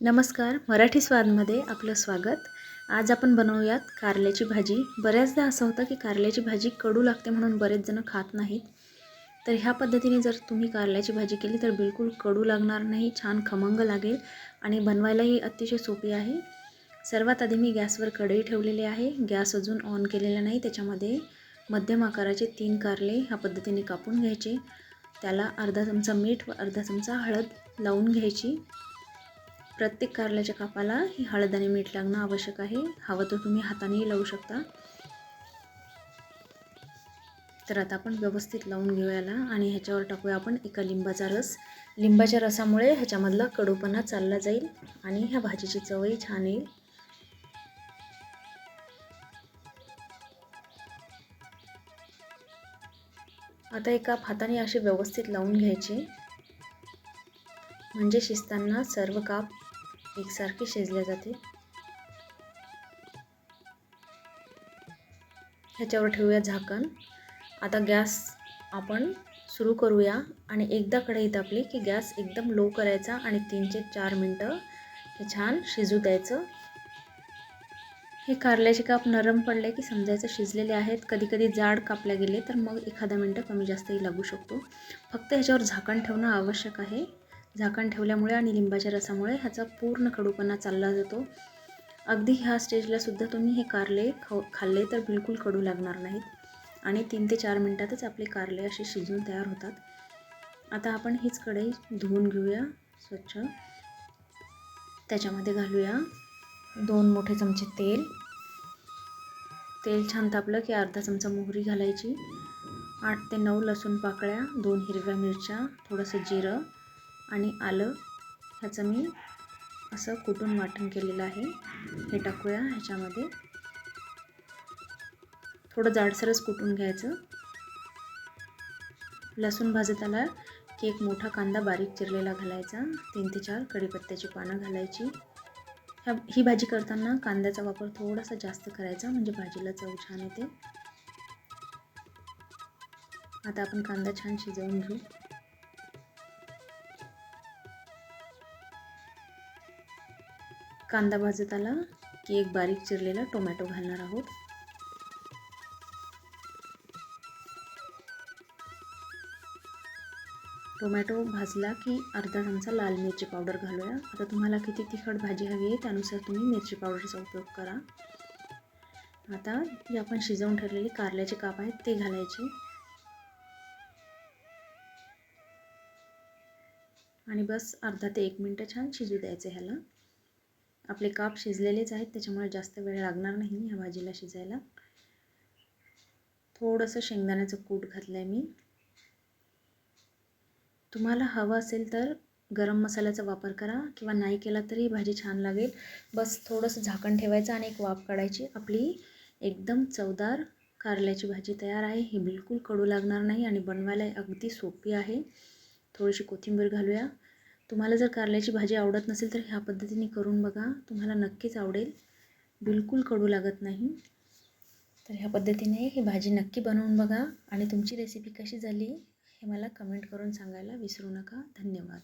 नमस्कार मराठी स्वादमध्ये आपलं स्वागत. आज आपण बनवूयात कारल्याची भाजी. बऱ्याचदा असं होतं की कारल्याची भाजी कडू लागते म्हणून बरेच जण खात नाहीत. तर ह्या पद्धतीने जर तुम्ही कारल्याची भाजी केली तर बिलकुल कडू लागणार नाही छान खमंग लागेल आणि बनवायलाही अतिशय सोपी आहे. सर्वात आधी मी गॅसवर कढई ठेवलेली आहे. गॅस अजून ऑन केलेला नाही. त्याच्यामध्ये मध्यम आकाराचे तीन कारले ह्या पद्धतीने कापून घ्यायचे. त्याला अर्धा चमचा मीठ व अर्धा चमचा हळद लावून घ्यायची. प्रत्येक कारल्याच्या कापाला ही हळद आणि मीठ लागणं आवश्यक आहे. हवं तर तुम्ही हातानेही लावू शकता. तर आता आपण व्यवस्थित लावून घेऊयाला आणि ह्याच्यावर टाकूया आपण एका लिंबाचा रस. लिंबाच्या रसामुळे ह्याच्यामधला कडूपणा चालला जाईल आणि ह्या भाजीची चवही छान येईल. आता एका हाताने असे व्यवस्थित लावून घ्यायचे. म्हणजे शिजताना सर्व काप एकसारखे शिजले जाते. ह्याच्यावर ठेवूया झाकण. आता गॅस आपण सुरू करूया आणि एकदा कढईत आपली की गॅस एकदम लो करायचा आणि तीन ते चार मिनटं हे छान शिजू द्यायचं. हे कारल्याचे काप नरम पडले की समजायचं शिजलेले आहेत. कधी कधी जाड कापल्या गेले तर मग एखादा मिनटं कमी जास्तही लागू शकतो. फक्त ह्याच्यावर झाकण ठेवणं आवश्यक आहे. झाकण ठेवल्यामुळे आणि लिंबाच्या रसामुळे ह्याचा पूर्ण कडूपणा चालला जातो. अगदी ह्या स्टेजला सुद्धा तुम्ही हे कारले ख खाल्ले तर बिलकुल कडू लागणार नाहीत. आणि तीन ते चार मिनटातच आपले कारले असे शिजून तयार होतात. आता आपण हीच कढई धुवून घेऊया स्वच्छ. त्याच्यामध्ये घालूया दोन मोठे चमचे तेल. तेल छान तापलं की अर्धा चमचा मोहरी घालायची. आठ ते नऊ लसूण पाकळ्या दोन हिरव्या मिरच्या थोडंसं जिरं आणि आलं ह्याचं मी असं कुटून वाटण केलेलं आहे. हे टाकूया ह्याच्यामध्ये. थोडं जाडसरच कुटून घ्यायचं. लसूण भाजत आला की एक मोठा कांदा बारीक चिरलेला घालायचा. तीन ते चार कढीपत्त्याची पानं घालायची. ह्या ही भाजी करताना कांद्याचा वापर थोडासा जास्त करायचा म्हणजे भाजीला चव छान येते. आता आपण कांदा छान शिजवून घेऊ. कांदा भाजत आला की एक बारीक चिरलेला टोमॅटो घालणार आहोत. टोमॅटो भाजला की अर्धा चमचा लाल मिरची पावडर घालूया. आता तुम्हाला किती तिखट भाजी हवी आहे त्यानुसार तुम्ही मिरची पावडरचा उपयोग करा. आता जे आपण शिजवून ठरलेले कारल्याचे काप आहेत ते घालायचे. आणि बस अर्धा ते एक मिनटं छान शिजू द्यायचं ह्याला. आपले काप शिजलेलेच आहेत त्याच्यामुळे जास्त वेळ लागणार नाही ह्या भाजीला शिजायला. थोडंसं शेंगदाण्याचं कूट घातलं आहे मी. तुम्हाला हवं असेल तर गरम मसाल्याचा वापर करा किंवा नाही केला तरी भाजी छान लागेल. बस थोडंसं झाकण ठेवायचं आणि एक वाफ काढायची. आपली एकदम चवदार कारल्याची भाजी तयार आहे. ही बिलकुल कडू लागणार नाही आणि बनवायला अगदी सोपी आहे. थोडीशी कोथिंबीर घालूया. तुम्हाला जर कारल्याची भाजी आवडत नसेल तर ह्या पद्धतीने करून बघा. तुम्हाला नक्कीच आवडेल. बिलकुल कडू लागत नाही. तर ह्या पद्धतीने ही भाजी नक्की बनवून बघा आणि तुमची रेसिपी कशी झाली हे मला कमेंट करून सांगायला विसरू नका. धन्यवाद.